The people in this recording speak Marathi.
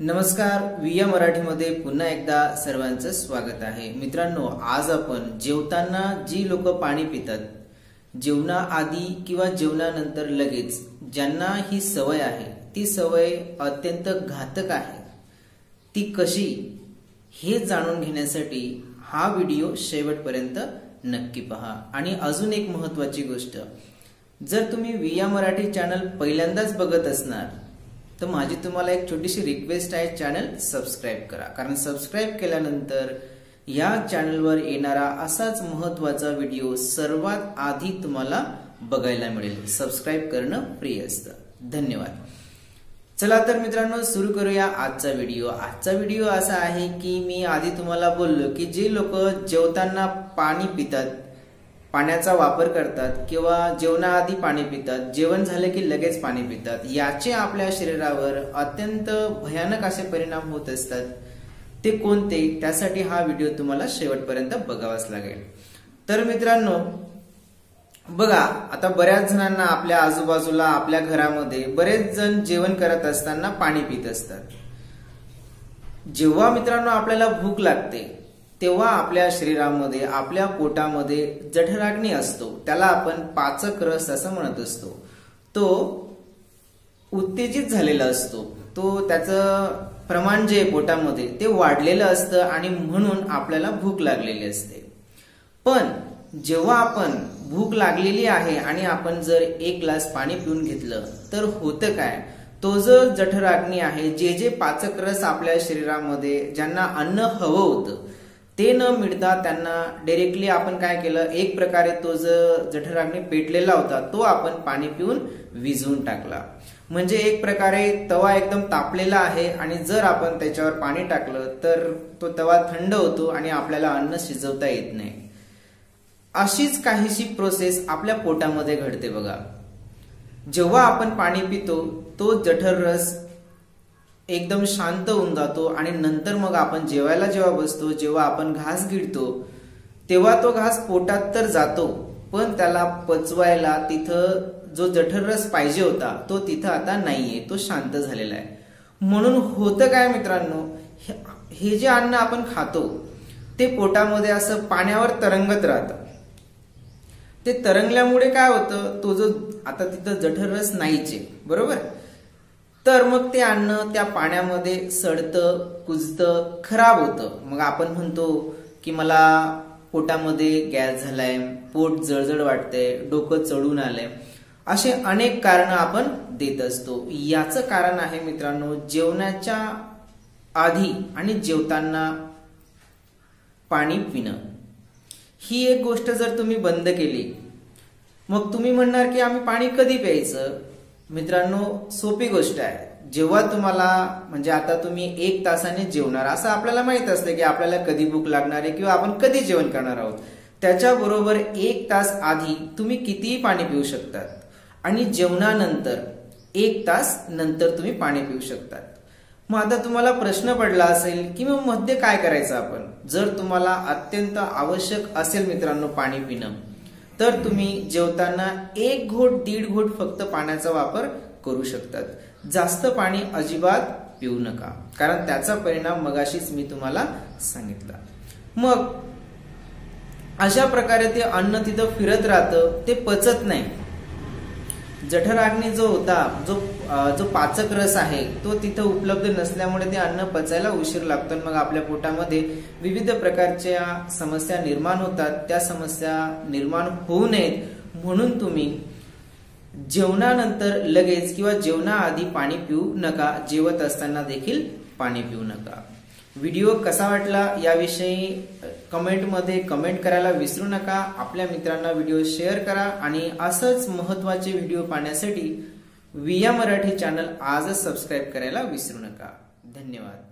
नमस्कार विया मराठीमध्ये पुन्हा एकदा सर्वांचं स्वागत आहे. मित्रांनो आज आपण जेवताना जी लोक पाणी पितात जेवणाआधी किंवा जेवणानंतर लगेच ज्यांना ही सवय आहे ती सवय अत्यंत घातक आहे. ती कशी? हे जाणून घेण्यासाठी हा व्हिडिओ शेवटपर्यंत नक्की पहा. आणि अजून एक महत्वाची गोष्ट जर तुम्ही विया मराठी चॅनल पहिल्यांदाच बघत असणार तर माझी तुम्हाला एक छोटीशी रिक्वेस्ट आहे चॅनल सबस्क्राईब करा. कारण सबस्क्राईब केल्यानंतर या चॅनलवर येणारा असाच महत्त्वाचा व्हिडिओ सर्वात आधी तुम्हाला बघायला मिळेल. सबस्क्राईब करणं फ्री असतं. धन्यवाद. चला तर मित्रांनो सुरू करूया आजचा व्हिडिओ आजचा व्हिडिओ असा आहे की मी आधी तुम्हाला बोललो की जे लोक जेवताना पाणी पितात पाण्याचा वापर करतात किंवा जेवणाआधी पाणी पितात जेवण झालं की लगेच पाणी पितात याचे आपल्या शरीरावर अत्यंत भयानक असे परिणाम होत असतात. ते कोणते? त्यासाठी हा व्हिडिओ तुम्हाला शेवटपर्यंत बघावाच लागेल. तर मित्रांनो बघा आता बऱ्याच जणांना आपल्या आजूबाजूला आपल्या घरामध्ये बरेच जण जेवण करत असताना पाणी पित असतात. जेव्हा मित्रांनो आपल्याला भूक लागते तेव्हा आपल्या शरीरामध्ये आपल्या पोटामध्ये जठराग्नी असतो. त्याला आपण पाचक रस असं म्हणत असतो. तो उत्तेजित झालेला असतो. तो त्याचं प्रमाण जे पोटामध्ये ते वाढलेलं असतं आणि म्हणून आपल्याला भूक लागलेली असते. पण जेव्हा आपण भूक लागलेली आहे आणि आपण जर एक ग्लास पाणी पिऊन घेतलं तर होतं काय? तो जो जठराग्नी आहे जे जे पाचक रस आपल्या शरीरामध्ये ज्यांना अन्न हवं होतं ते न मिळता त्यांना डायरेक्टली आपण काय केलं एक प्रकारे तो जो जठराग्नी पेटलेला होता तो आपण पाणी पिऊन विझवून टाकला. म्हणजे एक प्रकारे तवा एकदम तापलेला आहे आणि जर आपण त्याच्यावर पाणी टाकलं तर तो तवा थंड होतो आणि आपल्याला अन्न शिजवता येत नाही. अशीच काहीशी प्रोसेस आपल्या पोटामध्ये घडते बघा. जेव्हा आपण पाणी पितो तो जठर रस एकदम शांत होऊन जातो आणि नंतर मग आपण जेवायला जेव्हा बसतो जेव्हा आपण घास गिळतो तेव्हा तो घास पोटात तर जातो पण त्याला पचवायला तिथं जो जठररस पाहिजे होता तो तिथं आता नाहीये तो शांत झालेला आहे. म्हणून होतं काय मित्रांनो हे जे अन्न आपण खातो ते पोटामध्ये असं पाण्यावर तरंगत राहतं. ते तरंगल्यामुळे काय होतं तो जो आता तिथं जठररस नाहीचे बरोबर? तर मग ते अन्न त्या पाण्यामध्ये सडतं कुजतं खराब होतं. मग आपण म्हणतो की मला पोटामध्ये गॅस झालाय पोट जळजळ वाटतंय डोकं चढून आलंय. असे अनेक कारण आपण देत असतो. याचं कारण आहे मित्रांनो जेवणाच्या आधी आणि जेवताना पाणी पिणं. ही एक गोष्ट जर तुम्ही बंद केली मग तुम्ही म्हणणार की आम्ही पाणी कधी प्यायचं? मित्रांनो सोपी गोष्ट आहे. जेव्हा तुम्हाला म्हणजे आता तुम्ही एक तासाने जेवणार असं आपल्याला माहीत असतं की आपल्याला कधी भूक लागणार आहे किंवा आपण कधी जेवण करणार आहोत. त्याच्याबरोबर एक तास आधी तुम्ही कितीही पाणी पिऊ शकतात. आणि जेवणानंतर एक तास नंतर तुम्ही पाणी पिऊ शकतात. मग आता तुम्हाला प्रश्न पडला असेल की मग मध्ये काय करायचं आपण? जर तुम्हाला अत्यंत आवश्यक असेल मित्रांनो पाणी पिणं तर तुम्ही जेवताना एक घोट दीड घोट फक्त पाण्याचा वापर करू शकतात. जास्त पाणी अजिबात पिऊ नका. कारण त्याचा परिणाम मगाशीच मी तुम्हाला सांगितला. मग अशा प्रकारे ते अन्न तिथं फिरत राहतं ते पचत नाही. जठराग्नी जो होता जो जो पाचक रस आहे तो तिथं उपलब्ध नसल्यामुळे ते अन्न पचायला उशीर लागतो मग आपल्या पोटामध्ये विविध प्रकारच्या समस्या निर्माण होतात. त्या समस्या निर्माण होऊ नयेत म्हणून तुम्ही जेवणानंतर लगेच किंवा जेवणाआधी पाणी पिऊ नका जेवत असताना देखील पाणी पिऊ नका. व्हिडिओ कसा वाटला याविषयी कमेंटमध्ये कमेंट करायला विसरू नका. आपल्या मित्रांना व्हिडिओ शेअर करा आणि असंच महत्त्वाचे व्हिडिओ पाहण्यासाठी विया मराठी चॅनल आजच सबस्क्राईब करायला विसरू नका. धन्यवाद.